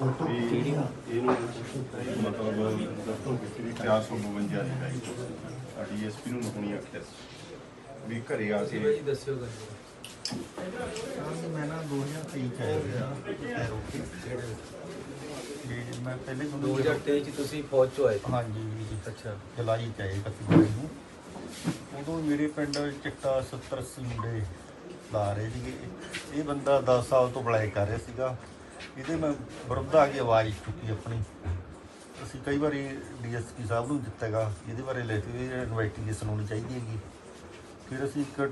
ਵੀ ਇਹਨੂੰ ਮਤਲਬ ਦੱਸੋ ਕਿ ਵੀ 452 ਦੀ ਗਾਈ ਡੀਐਸਪੀ ਨੂੰ ਨੁਕਣੀ ਆਖਿਆ ਸੀ ਵੀ ਘਰੇ ਆ ਕੇ ਜੀ ਦੱਸਿਓ ਗੱਲ। ਮੈਂ ਨਾ 2023 ਚ ਆਇਆ ਸੀਗਾ ਰੋਟੀ ਤੇ ਮੈਂ ਪਹਿਲੇ ਤੁਹਾਨੂੰ 2023 ਚ ਤੁਸੀਂ ਫੌਜ ਚੋਂ ਆਏ ਸੀ। ਹਾਂਜੀ। ਜੀ ਅੱਛਾ। ਜੁਲਾਈ ਚ ਆਏ 31 ਜੁਲਾਈ ਨੂੰ। ਉਦੋਂ ਮੇਰੇ ਪਿੰਡ ਚਿੱਟਾ 70 80 ਮੁੰਡੇ ਲਾ ਰਹੇ ਸੀਗੇ। ਇਹ ਬੰਦਾ 10 ਸਾਲ ਤੋਂ ਬਲੈਕ ਕਰ ਰਿਹਾ ਸੀਗਾ। ਇਹਦੇ ਮੈਂ ਵਿਰੁੱਧ ਆ ਕੇ ਆਵਾਜ਼ ਚੁੱਕੀ ਆਪਣੀ। ਅਸੀਂ ਕਈ ਵਾਰੀ ਡੀਐਸਪੀ ਸਾਹਿਬ ਨੂੰ ਦਿੱਤਾਗਾ ਇਹਦੇ ਬਾਰੇ ਲੈ ਕੇ ਇਨਵੈਸਟੀਗੇਸ਼ਨ ਹੋਣੀ ਚਾਹੀਦੀ ਹੈਗੀ। ਫਿਰ ਅਸੀਂ ਇੱਕ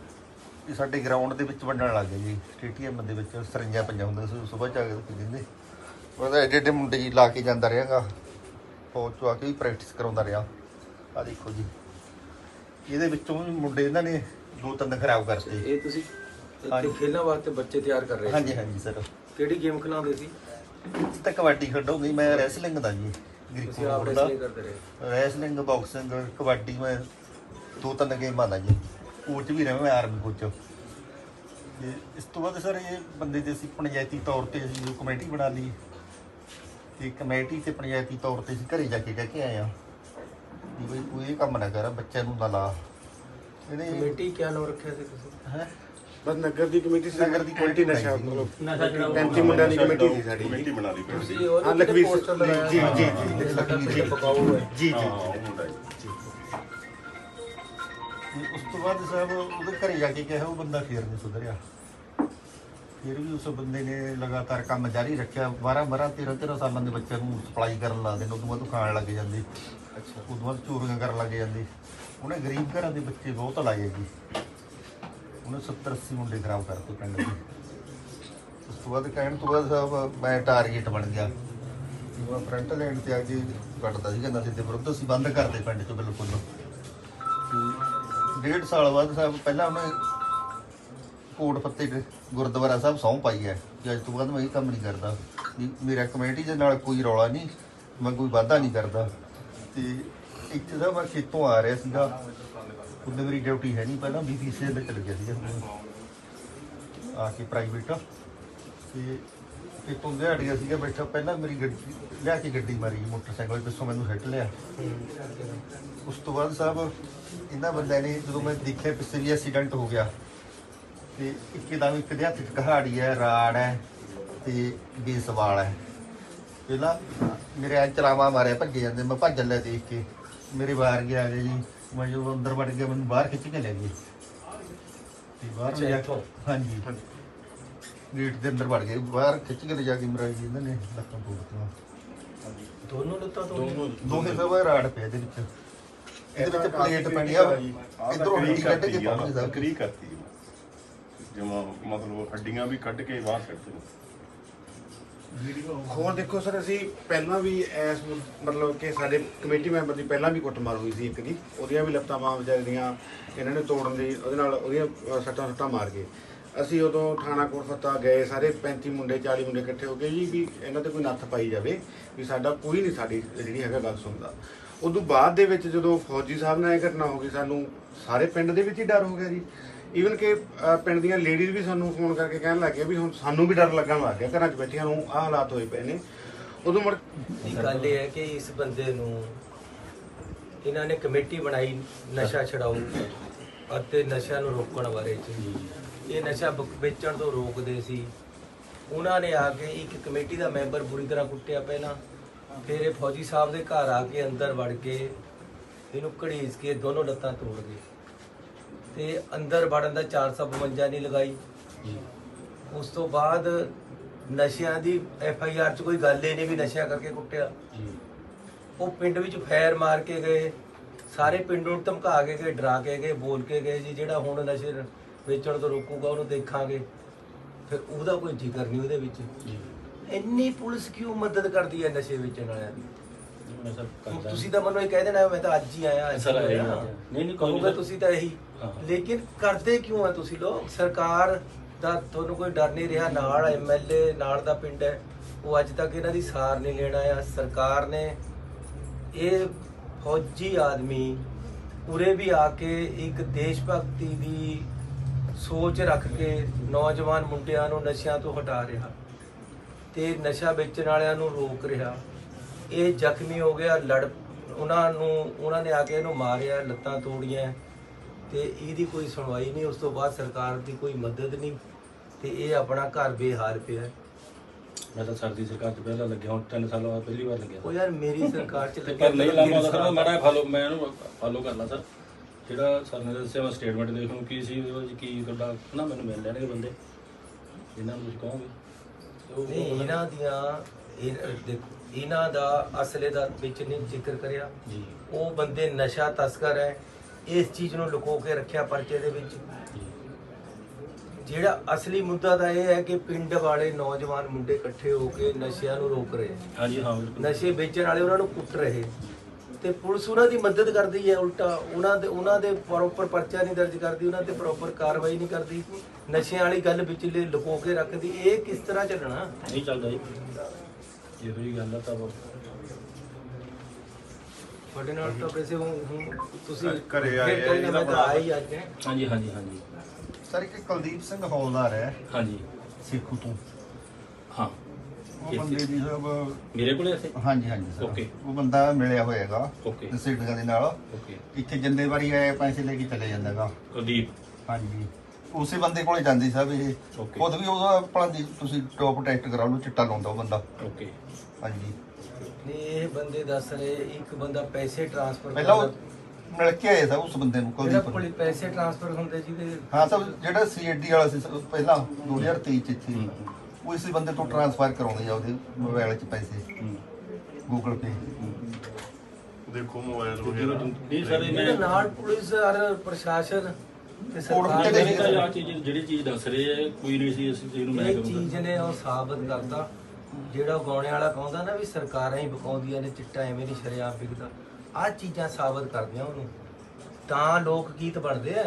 ਇਹ ਸਾਡੇ ਗਰਾਊਂਡ ਦੇ ਵਿੱਚ ਵੰਡਣ ਲੱਗ ਗਏ ਜੀ, ਸਟੇਡੀਅਮ ਦੇ ਵਿੱਚ ਸਰੰਜਾ ਪੰਜਾ ਹੁੰਦਾ ਸੀ ਸਵੇਰ ਜਾ ਕੇ ਦਿੰਦੇ। ਉਹਦਾ ਐਡੇ ਐਡੇ ਮੁੰਡੇ ਜੀ ਲਾ ਕੇ ਜਾਂਦਾ ਰਿਹਾਗਾ, ਫੌਜ ਚੋਂ ਆ ਕੇ ਵੀ ਪ੍ਰੈਕਟਿਸ ਕਰਾਉਂਦਾ ਰਿਹਾ। ਆ ਦੇਖੋ ਜੀ, ਇਹਦੇ ਵਿੱਚੋਂ ਵੀ ਮੁੰਡੇ ਇਹਨਾਂ ਨੇ ਦੋ ਤਿੰਨ ਖਰਾਬ ਕਰਤੇ। ਇਹ ਤੁਸੀਂ ਇੱਥੇ ਹਾਂਜੀ। ਖੇਡਣ ਵਾਸਤੇ ਬੱਚੇ ਤਿਆਰ ਕਰ ਰਹੇ ਸੀ। ਹਾਂਜੀ ਹਾਂਜੀ ਸਰ। ਕਿਹੜੀ ਗੇਮ ਖਿਲਾਉਂਦੇ ਸੀ? ਤਾਂ ਕਬੱਡੀ ਖੇਡੋਗੇ ਮੈਂ ਰੈਸਲਿੰਗ ਦਾ ਜੀ ਤੁਸੀਂ ਆਪ ਗ੍ਰੀਕੋ ਦਾ ਰੈਸਲਿੰਗ ਕਰਦੇ ਰਹੇ? ਰੈਸਲਿੰਗ ਬਾਕਸਿੰਗ ਕਬੱਡੀ ਮੈਂ ਦੋ ਤਿੰਨ ਗੇਮਾਂ ਦਾ ਜੀ। ਕੋਚ ਵੀ ਰਿਹਾ ਮੈਂ ਆਰਮੀ ਕੋਚ। ਤੇ ਇਸ ਤੋਂ ਬਾਅਦ ਸਰ ਇਹ ਬੰਦੇ ਦੇ ਅਸੀਂ ਪੰਚਾਇਤੀ ਤੌਰ ਤੇ ਅਸੀਂ ਕਮੇਟੀ ਬਣਾ ਲਈ। ਤੇ ਕਮੇਟੀ ਤੇ ਪੰਚਾਇਤੀ ਤੌਰ ਤੇ ਅਸੀਂ ਘਰੇ ਜਾ ਕੇ ਕਹਿ ਕੇ ਆਏ ਆ ਵੀ ਬਈ ਤੂੰ ਇਹ ਕੰਮ ਨਾ ਕਰ ਬੱਚਿਆਂ ਨੂੰ ਨਾ ਲਾ। ਇਹਨੇ ਕਮੇਟੀ ਕਿਆ ਨਾਮ ਰੱਖਿਆ ਸੀ ਤੁਸੀਂ? ਹੈ? ਬਸ ਨਗਰ ਦੀ ਕਮੇਟੀ ਸੀ ਨਗਰ ਦੀ ਕਮੇਟੀ ਨਸ਼ਾ ਮਤਲਬ ਨਸ਼ਾ ਛਡਾਊ 35 ਮੁੰਡਿਆਂ ਦੀ ਕਮੇਟੀ ਸੀ ਸਾਡੀ। ਕਮੇਟੀ ਬਣਾ ਲਈ ਉਹ ਹਾਂ, ਲਖਵੀਰ ਜੀ, ਜੀ, ਸੀ। ਜੀ, ਲਖਵੀਰ ਪਿੰਡ ਪਕਾਊ ਹੈ ਜੀ ਜੀ। ਉਹ ਮੁੰਡਾ ਜੀ। ਉਸ ਤੋਂ ਬਾਅਦ ਸਾਹਿਬ ਉਹਦੇ ਘਰੇ ਜਾ ਕੇ ਕਿਹਾ ਉਹ ਬੰਦਾ ਫੇਰ ਨਹੀਂ ਸੁਧਰਿਆ। ਫਿਰ ਵੀ ਉਸ ਬੰਦੇ ਨੇ ਲਗਾਤਾਰ ਕੰਮ ਜਾਰੀ ਰੱਖਿਆ। 12 12 13 13 ਸਾਲਾਂ ਦੇ ਬੱਚਿਆਂ ਨੂੰ ਸਪਲਾਈ ਕਰਨ ਲਾ ਦੇਣ ਉਦੋਂ ਬਾਅਦ ਉਹ ਖਾਣ ਲੱਗ ਜਾਂਦੇ। ਅੱਛਾ। ਉਦੋਂ ਬਾਅਦ ਚੋਰੀਆਂ ਕਰਨ ਲੱਗ ਜਾਂਦੇ। ਉਹਨੇ ਗਰੀਬ ਘਰਾਂ ਦੇ ਬੱਚੇ ਬਹੁਤ ਲਾਏ ਜੀ। ਉਹਨੇ 70 80 ਮੁੰਡੇ ਖਰਾਬ ਕਰਤੇ ਪਿੰਡ ਦੇ। ਉਸ ਤੋਂ ਬਾਅਦ ਕਹਿਣ ਤੋਂ ਬਾਅਦ ਸਾਹਿਬ ਮੈਂ ਟਾਰਗੇਟ ਬਣ ਗਿਆ। ਮੈਂ ਫਰੰਟ ਲਾਈਨ ਤੇ ਆ ਕੇ ਕੱਟਦਾ ਸੀ ਨਸ਼ੇ ਦੇ ਵਿਰੁੱਧ, ਅਸੀਂ ਬੰਦ ਕਰਦੇ ਪਿੰਡ ਚ ਬਿਲਕੁਲ। ਤੇ ਡੇਢ ਸਾਲ ਬਾਅਦ ਸਾਹਿਬ ਪਹਿਲਾਂ ਉਹਨੇ ਕੋਟ ਪੱਤੇ ਗੁਰਦੁਆਰਾ ਸਾਹਿਬ ਸਹੁੰ ਪਾਈ ਹੈ ਕਿ ਅੱਜ ਤੋਂ ਬਾਅਦ ਮੈਂ ਇਹ ਕੰਮ ਨਹੀਂ ਕਰਦਾ। ਵੀ ਮੇਰਾ ਕਮੇਟੀ ਦੇ ਨਾਲ ਕੋਈ ਰੌਲਾ ਨਹੀਂ, ਮੈਂ ਕੋਈ ਵਾਅਦਾ ਨਹੀਂ ਕਰਦਾ। ਤੇ ਇੱਥੇ ਦਾ ਮੈਂ ਖੇਤੋਂ ਆ ਰਿਹਾ ਸੀਗਾ। ਉਦੋਂ ਮੇਰੀ ਡਿਊਟੀ ਹੈ ਨਹੀਂ ਪਹਿਲਾਂ ਬੀਪੀਸੀ ਦੇ ਚਲ ਗਿਆ ਸੀਗਾ। ਆ ਕੇ ਪ੍ਰਾਈਵੇਟ ਤੇ ਖੇਤੋਂ ਦਿਹਾੜ ਗਿਆ ਸੀਗਾ ਬੈਠਾ, ਪਹਿਲਾਂ ਮੇਰੀ ਗੱਡੀ ਲਿਆ ਕੇ ਗੱਡੀ ਮਾਰੀ ਮੋਟਰਸਾਈਕਲ ਪਿੱਛੋਂ ਮੈਨੂੰ ਹਿੱਟ ਲਿਆ। ਉਸ ਤੋਂ ਬਾਅਦ ਸਾਹਿਬ, ਇਹਨਾਂ ਬੰਦਿਆਂ ਨੇ ਜਦੋਂ ਮੈਂ ਦੇਖਿਆ ਪਿੱਛੇ ਵੀ ਐਕਸੀਡੈਂਟ ਹੋ ਗਿਆ, ਤੇ ਇੱਕਦਮ ਇੱਕ ਦੇ ਹੱਥ 'ਚ ਕਹਾੜੀ ਹੈ, ਰਾੜ ਹੈ, ਤੇ ਬੇਸਵਾਲ ਹੈ। ਪਹਿਲਾਂ ਮੇਰੇ ਆ ਚਲਾਵਾ ਮਾਰਿਆ, ਭੱਜੇ ਜਾਂਦੇ, ਮੈਂ ਭੱਜਣ ਲੈ ਦੇਖ ਕੇ। ਮੇਰੇ ਬਾਹਰ ਗਿਆ ਗਏ ਜੀ। ਮੈਂ ਜਦੋਂ ਅੰਦਰ ਵੜ ਗਿਆ ਮੈਨੂੰ ਬਾਹਰ ਖਿੱਚ ਕੇ ਲੈ ਗਏ। ਤੇ ਬਾਹਰ ਲਿਜਾ ਇੱਥੋਂ? ਹਾਂਜੀ। ਗੇਟ ਦੇ ਅੰਦਰ ਵੜ ਗਏ। ਬਾਹਰ ਖਿੱਚ ਕੇ ਲੈ ਜਾ ਕੇ ਮੇਰਾ ਜੀ ਇਹਨਾਂ ਨੇ ਲੱਤਾਂ ਤੋੜਤੀਆਂ। ਦੋਨੋਂ ਲੱਤਾਂ ਤੋਂ ਦੋਨੋਂ ਦੋਨੇ ਸਭ ਰਾੜ ਪਿਆ ਇਹਦੇ ਵਿੱਚ। ਇਹਦੇ ਵਿੱਚ ਪਲੇਟ ਪੈਣੀ ਆ। ਇਧਰੋਂ ਹੱਡੀ ਕੱਢ ਕੇ ਪਾਉਣੀ ਸਭ ਕਰੀ ਕਰਤੀ ਜਿਵੇਂ ਮਤਲਬ ਹੱਡੀਆਂ ਵੀ ਕੱਢ ਕੇ ਬਾਹਰ ਕੱਢਦੇ ਹੋਰ ਦੇਖੋ ਸਰ, ਅਸੀਂ ਪਹਿਲਾਂ ਵੀ ਐਸ ਮਤਲਬ ਕਿ ਸਾਡੇ ਕਮੇਟੀ ਮੈਂਬਰ ਦੀ ਪਹਿਲਾਂ ਵੀ ਕੁੱਟਮਾਰ ਹੋਈ ਸੀ ਇੱਕ ਦੀ। ਉਹਦੀਆਂ ਵੀ ਲੱਤਾਂ ਬਾਹਾਂ ਵਿਚਾਰੇ ਦੀਆਂ ਇਹਨਾਂ ਨੇ ਤੋੜਨ ਦੀ, ਉਹਦੇ ਨਾਲ ਉਹਦੀਆਂ ਸੱਟਾਂ ਸੁੱਟਾਂ ਮਾਰ ਕੇ ਅਸੀਂ ਉਦੋਂ ਥਾਣਾ ਕੋਟ ਗਏ, ਸਾਰੇ 35 ਮੁੰਡੇ 40 ਮੁੰਡੇ ਇਕੱਠੇ ਹੋ ਕੇ ਜੀ ਵੀ ਇਹਨਾਂ ਤੇ ਕੋਈ ਨੱਥ ਪਾਈ ਜਾਵੇ, ਵੀ ਸਾਡਾ ਕੋਈ ਨਹੀਂ ਸਾਡੀ ਜਿਹੜੀ ਹੈਗਾ ਗੱਲ ਸੁਣਦਾ। ਉਦੋਂ ਬਾਅਦ ਦੇ ਵਿੱਚ ਜਦੋਂ ਫੌਜੀ ਸਾਹਿਬ ਨਾਲ ਇਹ ਘਟਨਾ ਹੋ ਗਈ, ਸਾਨੂੰ ਸਾਰੇ ਪਿੰਡ ਦੇ ਵਿੱਚ ਹੀ ਡਰ ਹੋ ਗਿਆ ਜੀ। ਈਵਨ ਕਿ ਅਹ, ਪਿੰਡ ਦੀਆਂ ਲੇਡੀਜ਼ ਵੀ ਸਾਨੂੰ ਫੋਨ ਕਰਕੇ ਕਹਿਣ ਲੱਗ ਗਏ ਵੀ ਹੁਣ ਸਾਨੂੰ ਵੀ ਡਰ ਲੱਗਣ ਲੱਗ ਗਿਆ। ਘਰਾਂ 'ਚ ਬੈਠਿਆਂ ਨੂੰ ਆਹ ਹਾਲਾਤ ਹੋਏ ਪਏ ਨੇ। ਉਦੋਂ ਮੁੜ ਦੀ ਗੱਲ ਇਹ ਹੈ ਕਿ ਇਸ ਬੰਦੇ ਨੂੰ ਇਹਨਾਂ ਨੇ ਕਮੇਟੀ ਬਣਾਈ ਨਸ਼ਾ ਛਡਾਊ ਅਤੇ ਨਸ਼ਾ ਨੂੰ ਰੋਕਣ ਬਾਰੇ ਚ। ਇਹ ਨਸ਼ਾ ਬ- ਵੇਚਣ ਤੋਂ ਰੋਕਦੇ ਸੀ। ਉਹਨਾਂ ਨੇ ਆ ਕੇ ਇੱਕ ਕਮੇਟੀ ਦਾ ਮੈਂਬਰ ਬੁਰੀ ਤਰ੍ਹਾਂ ਕੁੱਟਿਆ ਪਹਿਲਾਂ। ਫਿਰ ਇਹ ਫੌਜੀ ਸਾਹਿਬ ਦੇ ਘਰ ਆ ਕੇ ਅੰਦਰ ਵੜ ਕੇ ਇਹਨੂੰ ਘੜੀਸ ਕੇ ਦੋਨੋਂ ਲੱਤਾਂ ਤੋੜ ਗਏ। ਤੇ ਅੰਦਰ ਵੜਨ ਦਾ 452 ਨਹੀਂ ਲਗਾਈ। ਉਸ ਤੋਂ ਬਾਅਦ ਨਸ਼ਿਆਂ ਦੀ ਐਫ ਆਈ ਆਰ ਚ ਕੋਈ ਗੱਲ ਹੀ ਨਹੀਂ ਵੀ ਨਸ਼ਿਆਂ ਕਰਕੇ ਕੁੱਟਿਆ। ਉਹ ਪਿੰਡ ਵਿੱਚ ਫੈਰ ਮਾਰ ਕੇ ਗਏ ਸਾਰੇ ਪਿੰਡ ਨੂੰ ਧਮਕਾ ਕੇ ਗਏ ਡਰਾ ਕੇ ਗਏ ਬੋਲ ਕੇ ਗਏ ਜੀ ਜਿਹੜਾ ਹੁਣ ਨਸ਼ੇ ਵੇਚਣ ਤੋਂ ਰੋਕੂਗਾ ਉਹਨੂੰ ਦੇਖਾਂਗੇ। ਫਿਰ ਉਹਦਾ ਕੋਈ ਜ਼ਿਕਰ ਨਹੀਂ ਉਹਦੇ ਵਿੱਚ। ਇੰਨੀ ਪੁਲਿਸ ਕਿਉਂ ਮਦਦ ਕਰਦੀ ਹੈ ਨਸ਼ੇ ਵੇਚਣ ਵਾਲਿਆਂ ਦੀ? ਤੁਸੀਂ ਤਾਂ ਮੈਨੂੰ ਇਹ ਕਹਿ ਦੇਣਾ ਮੈਂ ਤਾਂ ਅੱਜ ਹੀ ਆਇਆ ਸਰ, ਹੋਇਆ। ਨਹੀਂ, ਨਹੀਂ, ਕੋਈ। ਤੁਸੀਂ ਤਾਂ ਇਹੀ। ਲੇਕਿਨ ਕਰਦੇ ਕਿਉਂ ਆ ਤੁਸੀਂ ਲੋਕ? ਸਰਕਾਰ ਦਾ ਤੁਹਾਨੂੰ ਕੋਈ ਡਰ ਨਹੀਂ ਰਿਹਾ? ਨਾਲ ਐਮਐਲਏ ਨਾਲ ਦਾ ਪਿੰਡ ਹੈ। ਉਹ ਅੱਜ ਤੱਕ ਇਹਨਾਂ ਦੀ ਸਾਰ ਨਹੀਂ ਲੈਣਾ ਆ ਸਰਕਾਰ ਨੇ ਇਹ ਫੌਜੀ ਆਦਮੀ ਉਰੇ ਵੀ ਆ ਕੇ ਇੱਕ ਦੇਸ਼ ਭਗਤੀ ਦੀ ਸੋਚ ਰੱਖ ਕੇ ਨੌਜਵਾਨ ਮੁੰਡਿਆਂ ਨੂੰ ਨਸ਼ਿਆਂ ਤੋਂ ਹਟਾ ਰਿਹਾ ਤੇ ਨਸ਼ਾ ਵੇਚਣ ਵਾਲਿਆਂ ਨੂੰ ਰੋਕ ਰਿਹਾ। ਇਹ ਜ਼ਖਮੀ ਹੋ ਗਿਆ ਲੜ ਉਹਨਾਂ ਨੂੰ ਉਹਨਾਂ ਨੇ ਆ ਕੇ ਇਹਨੂੰ ਮਾਰਿਆ ਲੱਤਾਂ ਤੋੜੀਆਂ ਤੇ ਇਹਦੀ ਕੋਈ ਸੁਣਵਾਈ ਨਹੀਂ ਉਸ ਤੋਂ ਬਾਅਦ ਸਰਕਾਰ ਦੀ ਕੋਈ ਮਦਦ ਨਹੀਂ ਤੇ ਇਹ ਆਪਣਾ ਘਰ ਬੇਹਾਲ ਪਿਆ। ਮੈਂ ਤਾਂ ਸਰਦੀ ਸਰਕਾਰ ਚ ਪਹਿਲਾਂ ਲੱਗਿਆ ਹੁਣ 3 ਸਾਲਾਂ ਬਾਅਦ ਪਹਿਲੀ ਵਾਰ ਲੱਗਿਆ। ਉਹ ਯਾਰ ਮੇਰੀ ਸਰਕਾਰ ਚ ਲੱਗਿਆ ਪਰ ਨਹੀਂ ਮੇਰੀ ਸਰ ਮਾੜਾ ਫਾਲੋ ਮੈਂ ਇਹਨੂੰ ਫਾਲੋ ਕਰਨਾ ਸਰ। ਜਿਹੜਾ ਸਰ ਨੇ ਦੱਸਿਆ ਮੈਂ ਸਟੇਟਮੈਂਟ ਦੇਖ ਲਊਂ ਕੀ ਸੀ ਉਹਦੇ ਵਿੱਚ ਕੀ ਤੁਹਾਡਾ ਨਾ ਮੈਨੂੰ ਮਿਲ ਲੈਣਗੇ ਬੰਦੇ। ਜਿਨ੍ਹਾਂ ਨੂੰ ਤੁਸੀਂ ਕਹੋਗੇ। ਨਹੀਂ ਇਹਨਾਂ ਦੀਆਂ ਇਹ ਦੇਖੋ ਇਹਨਾਂ ਦਾ ਅਸਲੇ ਦਾ ਵਿੱਚ ਨਹੀਂ ਜ਼ਿਕਰ ਕਰਿਆ। ਜੀ। ਉਹ ਬੰਦੇ ਨਸ਼ਾ ਤਸਕਰ ਹੈ। ਇਸ ਚੀਜ਼ ਨੂੰ ਲੁਕੋ ਕੇ ਰੱਖਿਆ ਪਰਚੇ ਦੇ ਵਿੱਚ। ਜਿਹੜਾ ਅਸਲੀ ਮੁੱਦਾ ਤਾਂ ਇਹ ਹੈ ਕਿ ਪਿੰਡ ਵਾਲੇ ਨੌਜਵਾਨ ਮੁੰਡੇ ਇਕੱਠੇ ਹੋ ਕੇ ਨਸ਼ਿਆਂ ਨੂੰ ਰੋਕ ਰਹੇ। ਹਾਂਜੀ ਹਾਂ ਬਿਲਕੁਲ। ਨਸ਼ੇ ਵੇਚਣ ਵਾਲੇ ਉਹਨਾਂ ਨੂੰ ਕੁੱਟ ਰਹੇ। ਤੇ ਪੁਲਿਸ ਉਹਨਾਂ ਦੀ ਮਦਦ ਕਰਦੀ ਹੈ ਉਲਟਾ ਉਹਨਾਂ ਦੇ ਉਹਨਾਂ ਦੇ ਪ੍ਰੋਪਰ ਪਰਚਾ ਨਹੀਂ ਦਰਜ ਕਰਦੀ ਉਹਨਾਂ ਤੇ ਪ੍ਰੋਪਰ ਕਾਰਵਾਈ ਨਹੀਂ ਕਰਦੀ। ਨਸ਼ਿਆਂ ਵਾਲੀ ਗੱਲ ਵਿਚਲੇ ਲੁਕੋ ਕੇ ਰੱਖਦੀ। ਇਹ ਕਿਸ ਤਰ੍ਹਾਂ ਚੱਲਣਾ? ਨਹੀਂ ਚੱਲਦਾ ਜੀ। ਇਹੋ ਹੀ ਗੱਲ ਆ ਤਾਂ। ਤੁਹਾਡੇ ਨਾਲ ਤਾਂ ਵੈਸੇ ਹੁਣ ਹੁਣ ਤੁਸੀਂ ਘਰੇ ਆਏ ਨਾ ਇਹਦਾ ਮੈਂ ਤਾਂ ਬੜਾ- ਆਇਆ ਹੀ ਅੱਜ। ਹਾਂਜੀ ਹਾਂਜੀ ਹਾਂਜੀ। ਸਰ ਇੱਕ ਕੁਲਦੀਪ ਸਿੰਘ ਹੌਲਦਾਰ ਹੈ। ਹਾਂਜੀ। ਸਿੱਖੂ ਤੋਂ। ਹਾਂ। ਉਹ ਬੰਦੇ ਦੀ ਸਭ ਮੇਰੇ ਕੋਲੇ ਇੱਥੇ ਹਾਂਜੀ ਹਾਂਜੀ ਸਰ। Okay. ਉਹ ਬੰਦਾ ਮਿਲਿਆ ਹੋਏਗਾ। ਓਕੇ ਨਸੀਟਾਂ ਦੇ ਨਾਲ। ਓਕੇ ਇੱਥੇ ਜਿੰਦੇ ਵਾਰੀ ਆਏ ਪੈਸੇ ਲੈ ਕੇ ਚਲੇ ਜਾਂਦਾਗਾ। ਕੁਲਦੀਪ। ਹਾਂਜੀ। ਉਸੇ ਬੰਦੇ ਕੋਲੇ ਜਾਂਦੀ ਸਾਹਿਬ ਇਹ। Okay. ਖੁਦ ਵੀ ਉਹਦਾ ਆਪਣਾ ਦੀ ਤੁਸੀਂ ਟੌਪ ਟੈਸਟ ਕਰਾ ਲਓ ਚਿੱਟਾ ਲਾਉਂਦਾ ਉਹ ਬੰਦਾ। ਓਕੇ ਹਾਂਜੀ। ਨਹੀਂ ਇਹ ਬੰਦੇ ਦੱਸ ਰਹੇ ਇੱਕ ਬੰਦਾ ਪੈਸੇ ਟ੍ਰਾਂਸਫਰ ਪਹਿਲਾਂ ਉਹ ਮਿਲ ਕੇ ਆਏ ਸਭ ਉਸ ਬੰਦੇ ਨੂੰ ਜਿਹੜਾ ਕੁਲਦੀਪ ਕੋਲ ਨੂੰ ਪੈਸੇ ਟ੍ਰਾਂਸਫਰ ਹੁੰਦੇ ਜਿਹਦੇ ਹਾਂ ਸਭ ਜਿਹੜਾ ਸੀਐਡੀ ਵਾਲਾ ਸੀ ਸਭ ਪਹਿਲਾਂ 2023 ਚ ਇੱਥੇ। ਉਹ ਇਸੇ ਬੰਦੇ ਤੋਂ ਟ੍ਰਾਂਸਫਰ ਕਰਾਉਂਦੇ ਆ ਉਹਦੇ ਮੋਬਾਈਲ 'ਚ ਪੈਸੇ। ਗੂਗਲ ਪੇ ਦੇਖੋ ਮੋਬਾਈਲ ਨਹੀਂ ਵਗੈਰਾ। ਸਰ ਇਹਦੇ ਮੈਂ ਨਾਲ ਪੁਲਿਸ ਔਰ ਪ੍ਰਸ਼ਾਸਨ ਤੇ ਸਰਕਾਰ ਕਿਤੇ ਮੈਂ ਨੇ ਤਾਂ ਆਹ ਚੀਜ਼ ਜਿਹੜੀ ਚੀਜ਼ ਦੱਸ ਰਹੇ ਆ ਕੋਈ ਨਹੀਂ ਸੀ ਅਸੀਂ ਇਹਨੂੰ ਮੈਂ ਇਹ ਕਰੂੰਗਾ ਚੀਜ਼ ਨੇ ਉਹ ਸਾਬਤ ਕਰਤਾ। ਜਿਹੜਾ ਉਹ ਗਾਉਣੇ ਵਾਲਾ ਕਹਿੰਦਾ ਨਾ ਵੀ ਸਰਕਾਰਾਂ ਹੀ ਬਕਾਉਂਦੀਆਂ ਨੇ ਚਿੱਟਾ ਐਵੇਂ ਨਹੀਂ ਸ਼ਰਿਆਮ ਵਿਕਦਾ। ਆਹ ਚੀਜ਼ਾਂ ਸਾਬਤ ਕਰਦੀਆਂ ਉਹਨੂੰ। ਤਾਂ ਲੋਕ ਗੀਤ ਬਣਦੇ ਆ।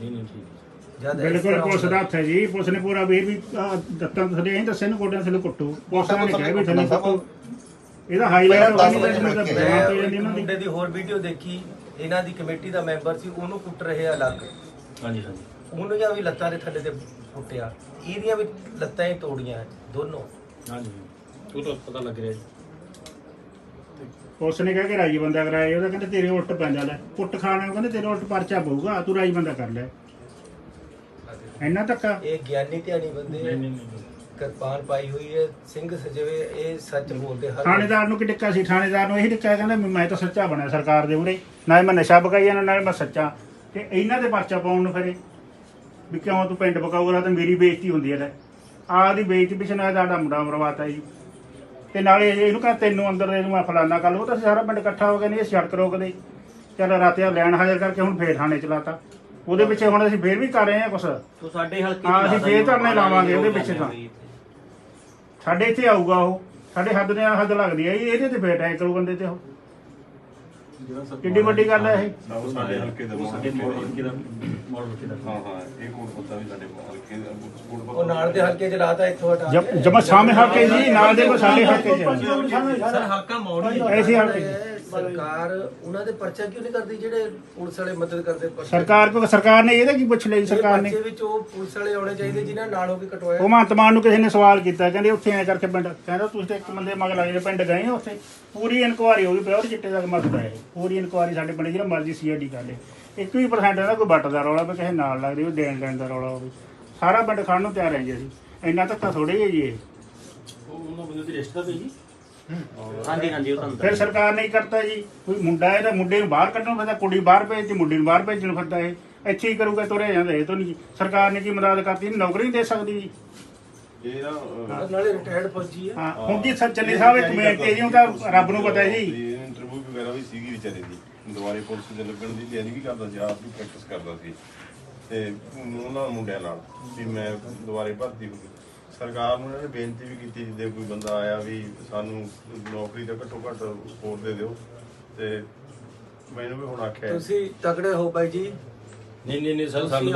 ਨਹੀਂ ਨਹੀਂ ਠੀਕ ਹੈ। ਜਦ ਇਸ ਬਿਲਕੁਲ ਤਰ੍ਹਾਂ ਪੁਲਿਸ ਦਾ ਹੁੰਦਾ- ਹੱਥ ਹੈ ਜੀ ਪੁਲਿਸ ਨੇ ਪੂਰਾ ਵੀ ਇਹ ਵੀ ਆਹ ਦੱਤਾਂ ਥੱਲੇ ਐਂ ਦੱਸੇ ਨੂੰ ਕੋਡਾਂ ਥੱਲੇ ਕੁੱਟੂ। ਪੁਲਿਸ ਨੇ ਥੱਲੇ ਕਿਹਾ ਵੀ ਥੱਲੇ ਕੁੱਟਣਾ ਕੁੱਟੂ। ਇਹਦਾ ਹਾਈਲਾਈਟ ਪਹਿਲਾਂ ਹੋਣੀ ਦਸ ਚਾਹੀਦੀ ਵਜੇ ਤਾਂ ਰੱਖਿਆ। ਬਿਆਨ ਤੇ ਮੈਂ ਜਾਂਦੀ ਇੱਕ ਉਹਨਾਂ ਦੀ। ਮੁੰਡੇ ਦੀ ਹੋਰ ਵੀਡੀਓ ਦੇਖੀ। ਇਹਨਾਂ ਦੀ ਕਮੇਟੀ ਦਾ ਮੈਂਬਰ ਸੀ ਉਹਨੂੰ ਕੁੱਟ ਰਹੇ ਆ ਅਲੱਗ। ਹਾਂਜੀ ਹਾਂਜੀ। ਉਹਨੂੰ ਵੀ ਲੱਤਾਂ ਦੇ ਥੱਲੇ ਤੇ ਕੁੱਟਿਆ ਇਹਦੀਆਂ ਵੀ ਲੱਤਾਂ ਹੀ ਤੋੜੀਆਂ ਦੋਨੋਂ। ਹਾਂਜੀ ਉਹ ਤਾਂ ਪਤਾ ਲੱਗ ਰਿਹਾ ਜੀ। ਪੁਲਿਸ ਨੇ ਕਿਹਾ ਕਿ ਰਾਜੀ ਬੰਦਾ ਕਰਾਇਆ ਉਹਦਾ ਕਹਿੰਦੇ ਤੇਰੇ ਉਲਟ ਪੈਂਦਾ ਲੈ। ਕੁੱਟ ਖਾਣਾ ਕਹਿੰਦੇ ਤੇਰੇ ਉਲਟ ਪਰਚਾ ਪਊਗਾ ਤੂੰ ਰਾਜੀ ਬੰਦਾ ਕਰ ਲੈ। ਇੰਨਾ ਧੱਕਾ? ਇਹ ਗਿਆਨੀ ਧਿਆਨੀ ਬੰਦੇ ਨਹੀਂ ਨਹੀਂ ਨਹੀਂ ਕਿਰਪਾਨ ਪਾਈ ਹੋਈ ਹੈ ਸਿੰਘ ਸਜਵੇ ਇਹ ਸੱਚ ਬੋਲਦੇ ਹਰ ਥਾਣੇਦਾਰ ਨੂੰ ਕਿ ਟਿੱਕਾ ਸੀ? ਥਾਣੇਦਾਰ ਨੂੰ ਇਹੀ ਟਿੱਕਾ ਕਹਿੰਦਾ ਵੀ ਮੈਂ ਤਾਂ ਸੱਚਾ ਬਣਿਆ ਸਰਕਾਰ ਦੇ ਉਰੇ। ਨਾਲੇ ਮੈਂ ਨਸ਼ਾ ਬਕਾਈ ਜਾਂਦਾ ਨਾਲੇ ਮੈਂ ਸੱਚਾ। ਤੇ ਇਹਨਾਂ ਦੇ ਪਰਚਾ ਪਾਉਣ ਨੂੰ ਫਿਰੇ। ਵੀ ਕਿਉਂ ਤੂੰ ਪਿੰਡ ਬਕਾਊਗਾ ਤਾਂ ਮੇਰੀ ਬੇਇੱਜ਼ਤੀ ਹੁੰਦੀ ਹੈ ਲੈ। ਆਹ ਦੀ ਬੇਇੱਜ਼ਤੀ ਪਿੱਛੇ ਨਾਲ ਸਾਡਾ ਮੁੰਡਾ ਮਰਵਾਤਾ ਜੀ। ਤੇ ਨਾਲੇ ਇਹਨੂੰ ਕਹ ਤੈਨੂੰ ਅੰਦਰ ਦੇ ਦੂੰ ਮੈਂ ਫਲਾਨਾ ਕਰ ਲਊ ਤਾਂ ਸਾਰਾ ਪਿੰਡ ਇਕੱਠਾ ਹੋ ਕੇ ਨਹੀਂ ਇਹ ਸੜਕ ਰੋਕਦੇ ਚੱਲ ਰਾਤੇ ਆ ਲੈਣ ਹਾਜ਼ਰ ਕਰਕੇ ਹੁਣ ਫੇਰ ਥਾਣੇ ਚਲਾਤਾ ਉਹਦੇ ਪਿੱਛੇ ਹੁਣ ਅਸੀਂ ਫੇਰ ਵੀ ਕਰ ਰਹੇ ਹਾਂ ਕੁਛ। ਤੂੰ ਸਾਡੇ ਹਲਕੇ ਹਾਂ, ਅਸੀਂ ਫੇਰ ਧਰਨੇ ਲਾਵਾਂਗੇ ਉਹਦੇ ਉਹ ਪਿੱਛੇ ਤਾਂ। ਸਾਡੇ ਇੱਥੇ ਆਊਗਾ ਉਹ। ਸਾਡੇ ਹੱਦ ਦੇ ਹੱਦ ਲੱਗਦੀ ਹੈ ਇਹਦੇ ਤੇ ਫੇਰ ਅਟੈਕ ਕਰੂ ਬੰਦੇ ਤੇ ਉਹ। ਕਿੱਡੀ ਵੱਡੀ ਗੱਲ ਹੈ ਇਹ? ਸਭ ਸਾਡੇ ਹਲਕੇ ਦੇ ਉਹ ਸਾਡੇ ਮੋੜ ਕਿਹਦਾ ਮੋਡਲ ਕਿਹਦਾ ਹਾਂ ਹਾਂ ਇਹ ਕੋਡ ਪਤਾ ਵੀ ਸਾਡੇ ਹਲਕੇ ਦਾ ਕੋਡ ਪਤਾ ਉਹ ਨਾਲ ਦੇ ਹਲਕੇ ਚ ਲਾਤਾ ਇੱਥੋਂ ਹਟਾ ਕੇ। ਜਮ ਸਾਹਮਣੇ ਹਲਕੇ ਜੀ ਨਾਲ ਦੇ ਕੋ ਸਾਡੇ ਹਲਕੇ ਚ। ਸਰ ਹਲਕਾ ਮੌੜੀ ਐਸੀ ਹਲਕੇ ਸਰਕਾਰ ਉਹਨਾਂ ਦੇ ਪਰਚਾ ਕਿਉਂ ਨਹੀਂ ਕਰਦੀ ਜਿਹੜੇ ਪੁਲਿਸ ਵਾਲੇ ਮਦਦ ਕਰਦੇ ਪਰਚੇ? ਸਰਕਾਰ ਕੋ ਸਰਕਾਰ ਨੇ ਇਹਦਾ ਕੀ ਪੁੱਛ ਇਹ ਸਰਕਾਰ ਨੇ? ਪਰਚੇ ਵਿੱਚ ਉਹ ਪੁਲਿਸ ਵਾਲੇ ਆਉਣੇ ਚਾਹੀਦੇ ਜਿਨ੍ਹਾਂ ਨਾਲ ਹੋ ਕੇ ਕਟਵਾਇਆ। ਉਹ ਮਹੰਤ ਮਾਨ ਨੂੰ ਕਿਸੇ ਨੇ ਸਵਾਲ ਕੀਤਾ ਕਹਿੰਦੇ ਉੱਥੇ ਐ ਕਰਕੇ ਪਿੰਡ ਕਹਿੰਦਾ ਤੁਸੀਂ ਤੇ ਇੱਕ ਬੰਦੇ ਮਗਰ ਲੱਗੇ ਪਿੰਡ ਗਏ ਹੋ ਉੱਥੇ। ਪੂਰੀ ਇਨਕੁਆਰੀ ਹੋ ਗਈ ਪਿਓਰ ਚਿੱਟੇ ਦਾ ਮਸਲਾ ਹੈ ਪੂਰੀ ਇਨਕੁਆਰੀ ਸਾਡੇ ਪਿੰਡ ਜਿਹੜਾ ਮਰਜ਼ੀ ਸੀਆਈਡੀ ਕਰ ਲੇ। 21% ਇਹਦਾ ਕੋਈ ਬੱਟ ਦਾ ਰੌਲਾ ਵੀ ਕਿਸੇ ਨਾਲ ਲੱਗਦੀ ਉਹ ਦੇਣ ਲੈਣ ਦਾ ਰੌਲਾ ਹੋਵੇ। ਸਾਰਾ ਪਿੰਡ ਖੜਨ ਨੂੰ ਤਿਆਰ ਹੈ ਜੀ। ਅਸੀਂ ਇੰਨਾ ਧੱਕਾ ਥੋੜੀ ਹੈ ਜੀ ਇਹ। ਉਹ ਉਹਨਾਂ ਬੰਦੇ ਦੀ ਰਿਸ਼ਤਾ ਤੇ ਜੀ। ਹਾਂਜੀ ਹਾਂਜੀ ਉਹ ਤੁਹਾਨੂੰ ਫਿਰ ਸਰਕਾਰ ਨੇ ਹੀ ਕਰਤਾ ਜੀ? ਕੋਈ ਮੁੰਡਾ ਹੈ ਤਾਂ ਮੁੰਡੇ ਨੂੰ ਬਾਹਰ ਕੱਢਣ ਫਿਰਦਾ ਕੁੜੀ ਬਾਹਰ ਭੇਜਦੀ ਮੁੰਡੇ ਨੂੰ ਬਾਹਰ ਭੇਜਣ ਫਿਰਦਾ ਇਹ। ਇੱਥੇ ਹੀ ਕਰੂਗਾ ਤੁਰਿਆ ਜਾਂਦਾ ਇਹ ਤੋਂ ਨਹੀਂ ਸਰਕਾਰ ਨੇ ਕੀ ਮਦਦ ਕਰਤੀ? ਨੌਕਰੀ ਨਹੀਂ ਦੇ ਸਕਦੀ ਜੀ। ਇਹ ਨਾ ਨਾਲੇ ਰਿਟਾਇਰਡ ਫੌਜੀ ਆ। ਹਾਂ ਹੁਣ ਜੀ ਸੱਚਨੇ ਸਾਹਿਬ ਇੱਕ ਮਿੰਟ ਤੇ ਜੀ ਉਹ ਤਾਂ ਰੱਬ ਨੂੰ ਪਤਾ ਜੀ। ਇੰਟਰਵਿਊ ਵਗੈਰਾ ਵੀ ਸੀਗੀ ਵਿਚਾਰੇ ਦੀ। ਦੁਬਾਰੇ ਪੁਲਿਸ ਦੇ ਲੱਗਣ ਦੀ ਤਿਆਰੀ ਵੀ ਕਰਦਾ ਸੀ ਆਪ ਵੀ ਪ੍ਰੈਕਟਿਸ ਕਰਦਾ ਸੀ। ਤੇ ਉਹਨਾਂ ਮੁੰਡਿਆਂ ਨਾਲ ਵੀ ਮੈਂ ਦੁਬਾਰੇ ਭਰਤੀ ਹੋ ਗਈ ਸਰਕਾਰ ਨੂੰ ਇਹਨਾਂ ਨੇ ਬੇਨਤੀ ਵੀ ਕੀਤੀ ਜਿੱਦੇ ਕੋਈ ਬੰਦਾ ਆਇਆ ਵੀ ਸਾਨੂੰ ਨੌਕਰੀ ਦਾ ਘੱਟੋ ਘੱਟ ਸਪੋਰਟ ਦੇ ਦਿਓ ਤੇ ਮੈਨੂੰ ਵੀ ਹੁਣ ਆਖਿਆ ਤੁਸੀਂ ਤਕੜੇ ਹੋ ਬਾਈ ਜੀ। ਨਹੀਂ ਨਹੀਂ ਨਹੀਂ ਸਰ ਸਾਨੂੰ